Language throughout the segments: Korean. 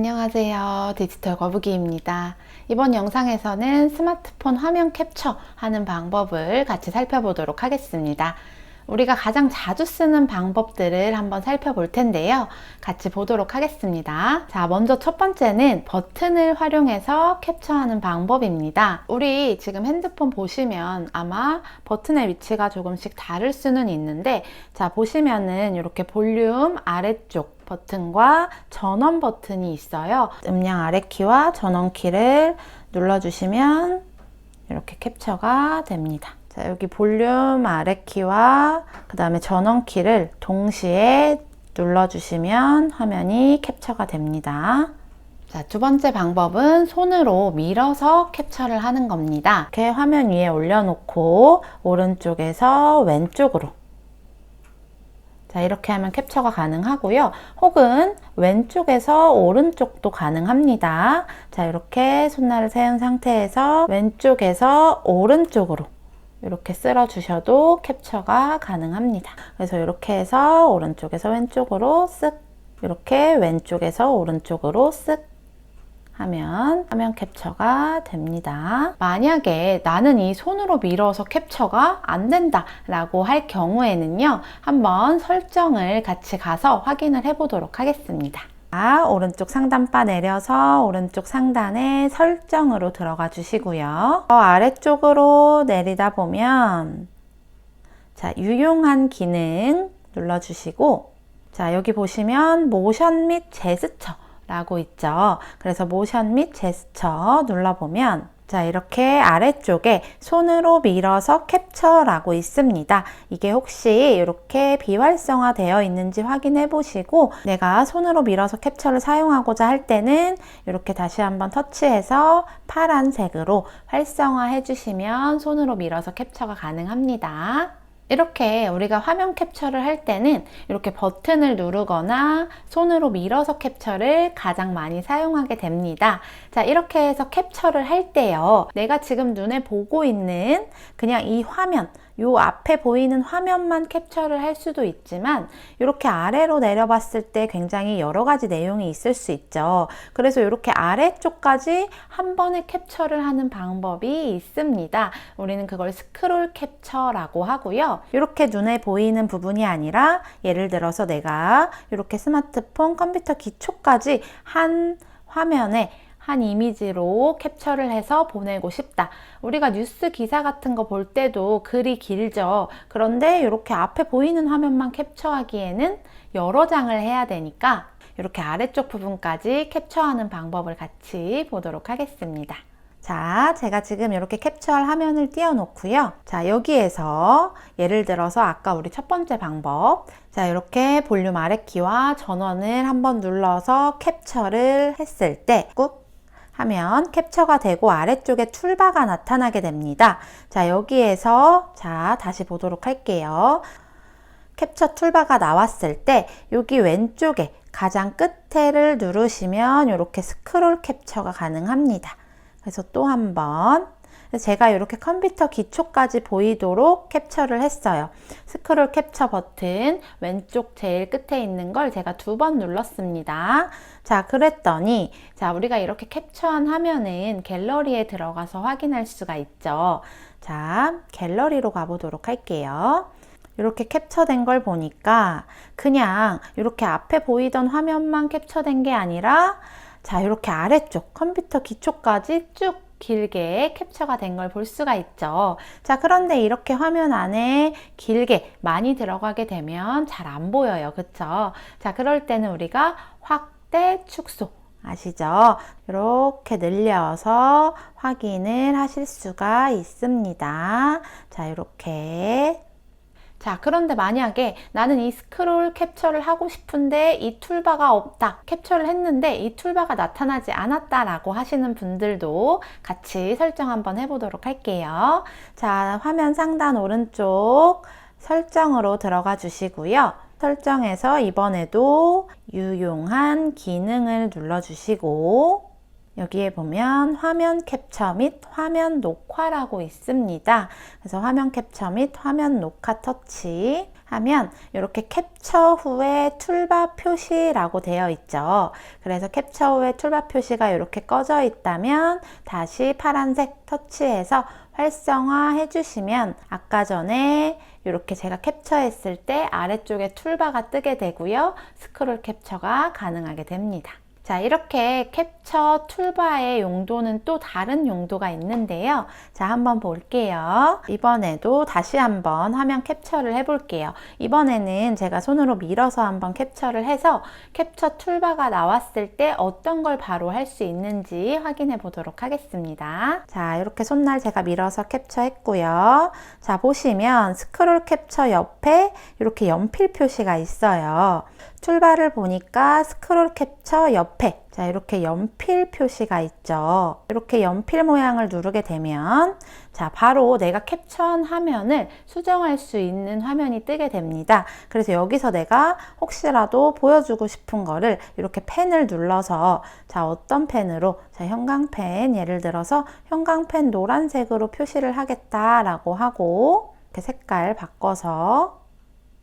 안녕하세요. 디지털 거북이입니다. 이번 영상에서는 스마트폰 화면 캡처 하는 방법을 같이 살펴보도록 하겠습니다. 우리가 가장 자주 쓰는 방법들을 한번 살펴볼 텐데요. 같이 보도록 하겠습니다. 자, 먼저 첫 번째는 버튼을 활용해서 캡처하는 방법입니다. 우리 지금 핸드폰 보시면 아마 버튼의 위치가 조금씩 다를 수는 있는데, 자, 보시면은 이렇게 볼륨 아래쪽 버튼과 전원 버튼이 있어요. 음량 아래 키와 전원 키를 눌러주시면 이렇게 캡처가 됩니다. 자, 여기 볼륨 아래 키와 그 다음에 전원 키를 동시에 눌러주시면 화면이 캡처가 됩니다. 자, 두 번째 방법은 손으로 밀어서 캡처를 하는 겁니다. 이렇게 화면 위에 올려놓고 오른쪽에서 왼쪽으로 자, 이렇게 하면 캡처가 가능하고요. 혹은 왼쪽에서 오른쪽도 가능합니다. 자, 이렇게 손날을 세운 상태에서 왼쪽에서 오른쪽으로 이렇게 쓸어 주셔도 캡처가 가능합니다. 그래서 이렇게 해서 오른쪽에서 왼쪽으로 쓱 이렇게 왼쪽에서 오른쪽으로 쓱 하면 화면 캡처가 됩니다. 만약에 나는 이 손으로 밀어서 캡처가 안 된다 라고 할 경우에는요, 한번 설정을 같이 가서 확인을 해 보도록 하겠습니다. 자, 오른쪽 상단바 내려서 오른쪽 상단에 설정으로 들어가 주시고요. 어, 아래쪽으로 내리다 보면 자, 유용한 기능 눌러주시고 자, 여기 보시면 모션 및 제스처 라고 있죠. 그래서 모션 및 제스처 눌러보면 자, 이렇게 아래쪽에 손으로 밀어서 캡처라고 있습니다. 이게 혹시 이렇게 비활성화 되어 있는지 확인해 보시고 내가 손으로 밀어서 캡처를 사용하고자 할 때는 이렇게 다시 한번 터치해서 파란색으로 활성화 해 주시면 손으로 밀어서 캡처가 가능합니다. 이렇게 우리가 화면 캡처를 할 때는 이렇게 버튼을 누르거나 손으로 밀어서 캡처를 가장 많이 사용하게 됩니다. 자, 이렇게 해서 캡처를 할 때요. 내가 지금 눈에 보고 있는 그냥 이 화면, 요 앞에 보이는 화면만 캡처를 할 수도 있지만 이렇게 아래로 내려봤을 때 굉장히 여러 가지 내용이 있을 수 있죠. 그래서 이렇게 아래쪽까지 한 번에 캡처를 하는 방법이 있습니다. 우리는 그걸 스크롤 캡처라고 하고요. 이렇게 눈에 보이는 부분이 아니라 예를 들어서 내가 이렇게 스마트폰 컴퓨터 기초까지 한 화면에 한 이미지로 캡처를 해서 보내고 싶다. 우리가 뉴스 기사 같은 거 볼 때도 글이 길죠. 그런데 이렇게 앞에 보이는 화면만 캡처하기에는 여러 장을 해야 되니까 이렇게 아래쪽 부분까지 캡처하는 방법을 같이 보도록 하겠습니다. 자, 제가 지금 이렇게 캡처할 화면을 띄워놓고요. 자, 여기에서 예를 들어서 아까 우리 첫 번째 방법. 자, 이렇게 볼륨 아래 키와 전원을 한번 눌러서 캡처를 했을 때 꾹 하면 캡처가 되고 아래쪽에 툴바가 나타나게 됩니다. 자, 여기에서 자, 다시 보도록 할게요. 캡처 툴바가 나왔을 때 여기 왼쪽에 가장 끝에를 누르시면 이렇게 스크롤 캡처가 가능합니다. 그래서 또 한번 제가 이렇게 컴퓨터 기초까지 보이도록 캡처를 했어요. 스크롤 캡처 버튼 왼쪽 제일 끝에 있는 걸 제가 두 번 눌렀습니다. 자, 그랬더니 자, 우리가 이렇게 캡처한 화면은 갤러리에 들어가서 확인할 수가 있죠. 자, 갤러리로 가보도록 할게요. 이렇게 캡처된 걸 보니까 그냥 이렇게 앞에 보이던 화면만 캡처된 게 아니라 자, 이렇게 아래쪽 컴퓨터 기초까지 쭉 길게 캡처가 된 걸 볼 수가 있죠. 자, 그런데 이렇게 화면 안에 길게 많이 들어가게 되면 잘 안 보여요. 그쵸? 자, 그럴 때는 우리가 확대, 축소. 아시죠? 이렇게 늘려서 확인을 하실 수가 있습니다. 자, 이렇게 자, 그런데 만약에 나는 이 스크롤 캡처를 하고 싶은데 이 툴바가 없다. 캡처를 했는데 이 툴바가 나타나지 않았다라고 하시는 분들도 같이 설정 한번 해보도록 할게요. 자, 화면 상단 오른쪽 설정으로 들어가 주시고요. 설정에서 이번에도 유용한 기능을 눌러주시고 여기에 보면 화면 캡처 및 화면 녹화라고 있습니다. 그래서 화면 캡처 및 화면 녹화 터치 하면 이렇게 캡처 후에 툴바 표시라고 되어 있죠. 그래서 캡처 후에 툴바 표시가 이렇게 꺼져 있다면 다시 파란색 터치해서 활성화 해주시면 아까 전에 이렇게 제가 캡처했을 때 아래쪽에 툴바가 뜨게 되고요. 스크롤 캡처가 가능하게 됩니다. 자, 이렇게 캡처 툴바의 용도는 또 다른 용도가 있는데요. 자, 한번 볼게요. 이번에도 다시 한번 화면 캡처를 해볼게요. 이번에는 제가 손으로 밀어서 한번 캡처를 해서 캡처 툴바가 나왔을 때 어떤 걸 바로 할 수 있는지 확인해 보도록 하겠습니다. 자, 이렇게 손날 제가 밀어서 캡처했고요. 자, 보시면 스크롤 캡처 옆에 이렇게 연필 표시가 있어요. 툴바를 보니까 스크롤 캡처 옆에 자 이렇게 연필 표시가 있죠. 이렇게 연필 모양을 누르게 되면 자 바로 내가 캡처한 화면을 수정할 수 있는 화면이 뜨게 됩니다. 그래서 여기서 내가 혹시라도 보여주고 싶은 거를 이렇게 펜을 눌러서 자 어떤 펜으로 자 형광펜 예를 들어서 형광펜 노란색으로 표시를 하겠다라고 하고 이렇게 색깔 바꿔서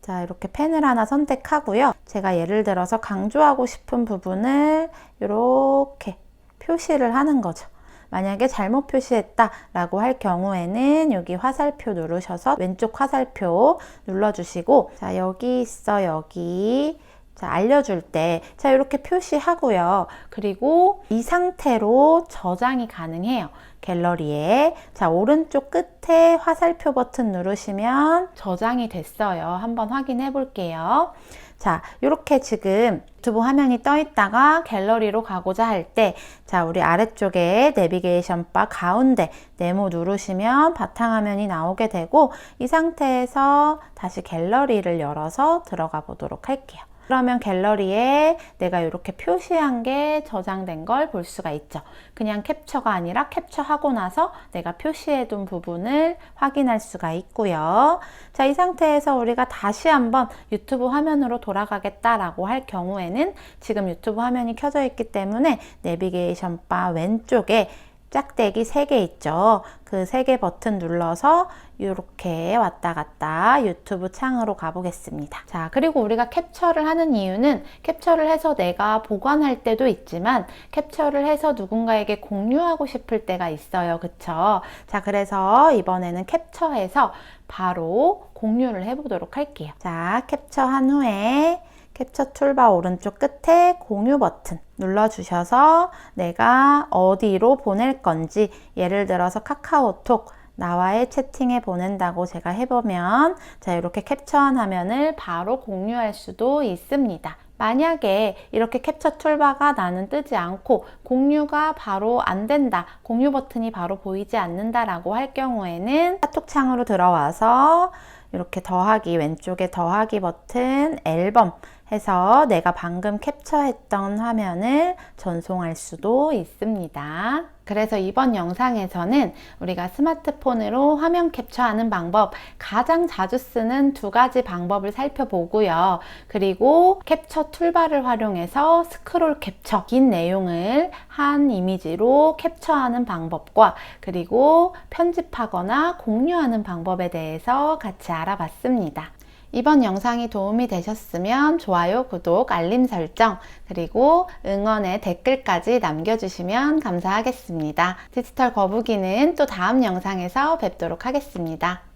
자, 이렇게 펜을 하나 선택하고요. 제가 예를 들어서 강조하고 싶은 부분을 이렇게 표시를 하는 거죠. 만약에 잘못 표시했다 라고 할 경우에는 여기 화살표 누르셔서 왼쪽 화살표 눌러주시고 자, 여기 있어, 여기. 자, 알려줄 때, 자, 이렇게 표시하고요. 그리고 이 상태로 저장이 가능해요. 갤러리에. 자, 오른쪽 끝에 화살표 버튼 누르시면 저장이 됐어요. 한번 확인해 볼게요. 자, 이렇게 지금 유튜브 화면이 떠 있다가 갤러리로 가고자 할 때, 자, 우리 아래쪽에 내비게이션 바 가운데 네모 누르시면 바탕화면이 나오게 되고, 이 상태에서 다시 갤러리를 열어서 들어가 보도록 할게요. 그러면 갤러리에 내가 이렇게 표시한 게 저장된 걸 볼 수가 있죠. 그냥 캡처가 아니라 캡처하고 나서 내가 표시해 둔 부분을 확인할 수가 있고요. 자, 이 상태에서 우리가 다시 한번 유튜브 화면으로 돌아가겠다라고 할 경우에는 지금 유튜브 화면이 켜져 있기 때문에 내비게이션 바 왼쪽에 짝대기 3개 있죠. 그 3개 버튼 눌러서 이렇게 왔다 갔다 유튜브 창으로 가보겠습니다. 자, 그리고 우리가 캡처를 하는 이유는 캡처를 해서 내가 보관할 때도 있지만 캡처를 해서 누군가에게 공유하고 싶을 때가 있어요. 그쵸? 자, 그래서 이번에는 캡처해서 바로 공유를 해보도록 할게요. 자, 캡처한 후에 캡처 툴바 오른쪽 끝에 공유 버튼 눌러주셔서 내가 어디로 보낼 건지 예를 들어서 카카오톡 나와의 채팅에 보낸다고 제가 해보면 자 이렇게 캡처한 화면을 바로 공유할 수도 있습니다. 만약에 이렇게 캡처 툴바가 나는 뜨지 않고 공유가 바로 안 된다, 공유 버튼이 바로 보이지 않는다라고 할 경우에는 카톡 창으로 들어와서 이렇게 더하기 왼쪽에 더하기 버튼 앨범 해서 내가 방금 캡처했던 화면을 전송할 수도 있습니다. 그래서 이번 영상에서는 우리가 스마트폰으로 화면 캡처하는 방법, 가장 자주 쓰는 두 가지 방법을 살펴보고요. 그리고 캡처 툴바를 활용해서 스크롤 캡처, 긴 내용을 한 이미지로 캡처하는 방법과 그리고 편집하거나 공유하는 방법에 대해서 같이 알아봤습니다. 이번 영상이 도움이 되셨으면 좋아요, 구독, 알림 설정, 그리고 응원의 댓글까지 남겨주시면 감사하겠습니다. 디지털 거북이는 또 다음 영상에서 뵙도록 하겠습니다.